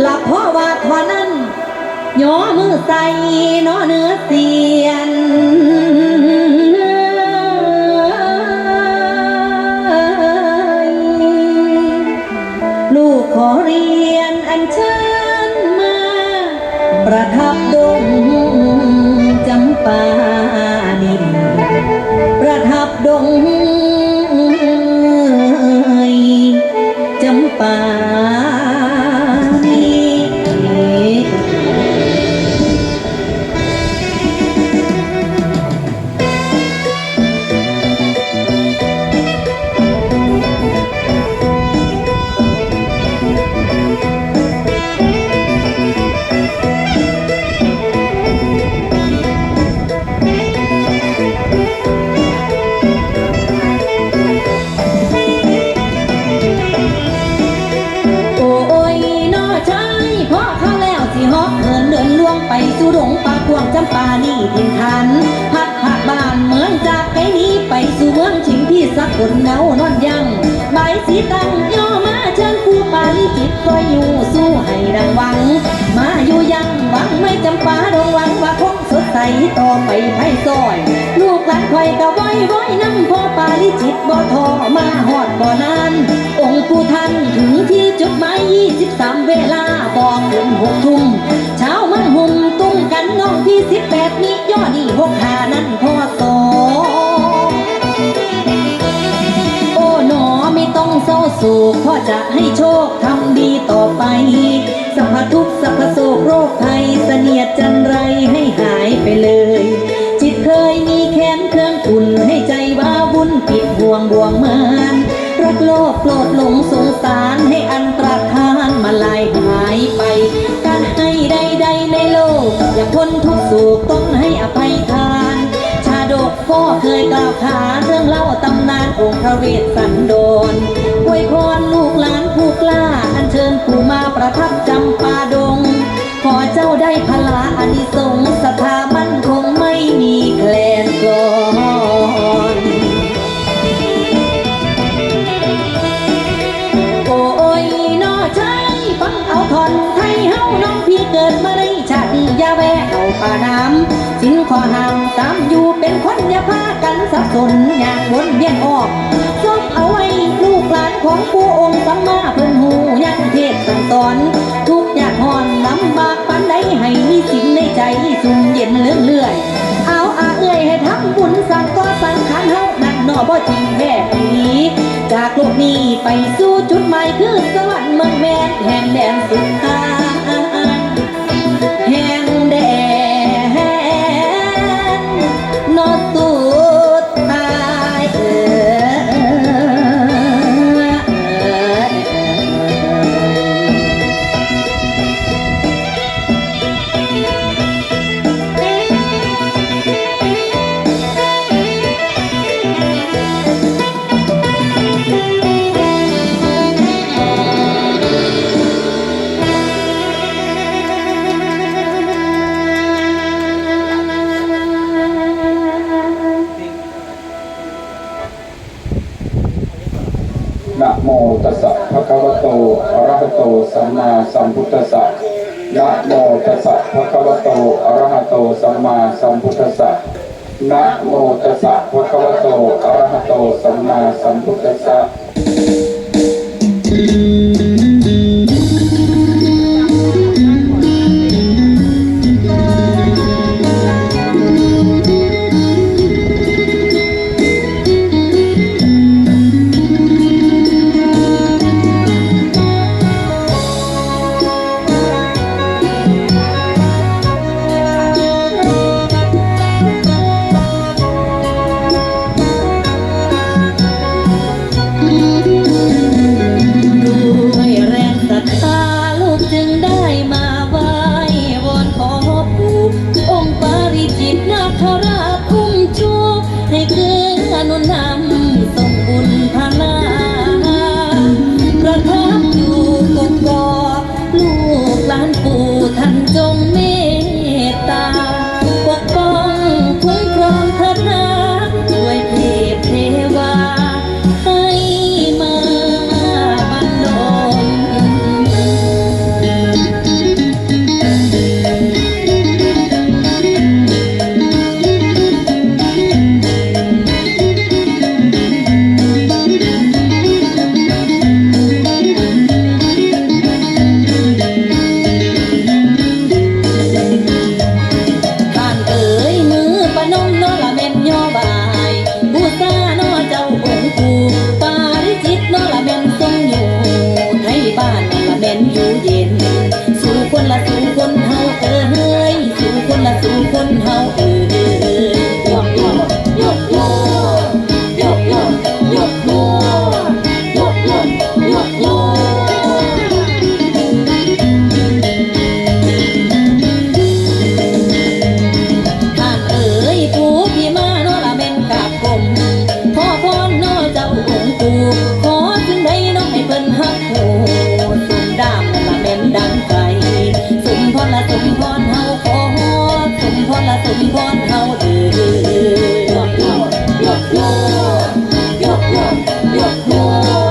หลับเพราะว่าทอนั้นย่อมือใส่นอเนื้อเสียนลูกขอเรียนอันเชิญมา ประทับดงจำปาำปานี่ทินทันพัดผักบ้านเหมือนจากไกนี้ไปสู่เมืองชิงที่สักคนเงานอนยังใบสีตั้งย่อมาเชิญคู่ปาลิจิตก็อยู่สู้ให้ดังหวัง มาอยู่ยังหวังไม่จำปาดงหวังว่าคงสดใสต่อไปไพ่ซอย ลูกหลานคอยกะว้อยว้อยน้ำพ่อปาลิจิตบ่ทอมาหอดบ่นาน องค์ผู้ท่านถึงที่จุดหมาย23 เวลาบอกเกินหกทุ่มเช้ามันหุ่มตุ้งกันน้องที่18นี้ ย่อนี่หกหานั้นพ่อสอโอ้หนอไม่ต้องเศร้าโศกพ่อจะให้โชคทำดีต่อไปสัพพทุกสัพพโศกโรคภัยเสนียดจันไรให้หายไปเลย จิตเคยมีแค้นเครื่องอุ่นให้ใจว่าวุ่นปิดห่วงบ่วงมือนรักโลภโกรธหลงสงสารให้อันตรธานมาลายหายไปการห้ใดๆใน โลก อย่าพ้นทุกข์โศกต้องให้อภัยทาน ชาดกก็เคยกล่าวขานเรื่องเล่าตำนานองค์พระเวสสันดรอวยพรลูกหลานผู้กล้า อันเชิญผู้มาประทับจำปาดง ขอเจ้าได้พลาอานิสง สนอย่างวนเวียนออกซบเอาไว้ลูกหลานของผู้องค์สัมมาเพิ่นหูยังเทศสั่งสอน ทุกข์ยากหอนลำบากปันใดให้มีสิ่งในใจสุ่มเย็นเลื่อนเลื่อยเอาอาเอ้ยให้ทำบุญสั่งก็สังขารเฮานักหนอบ่จริงแท้ผีจากโลกนี้ไปสู่จุดหมายคือสวรรค์เมืองแมนแห่งแดนสุดท้าย ภะคะวะโตอะระหะโตสัมมาสัมพุทธัสสะนะโมตัสสะภะคะวะโตอะระหะโตสัมมาสัมพุทธัสสะนะโมตัสสะภะคะวะโตอะระหะโตสัมมาสัมพุทธัสสะ ดน้องให้เพิ่นฮักโหสมดามละเม็นดังใจสมพรละสมพรเฮา อนละสมพรเฮาเอ๋ยยกโยยกโยกยกโยย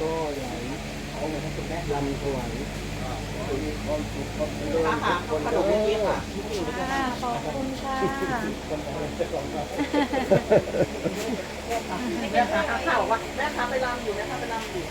ก็ไหลลำถวายค่ะค่ะขนมเมื่อกี้ค่ะค่ะขอบคุณค่ะแม่ค้าข่าวว่าแม่ค้าไปรำอยู่แม่ค้าไปรำอยู่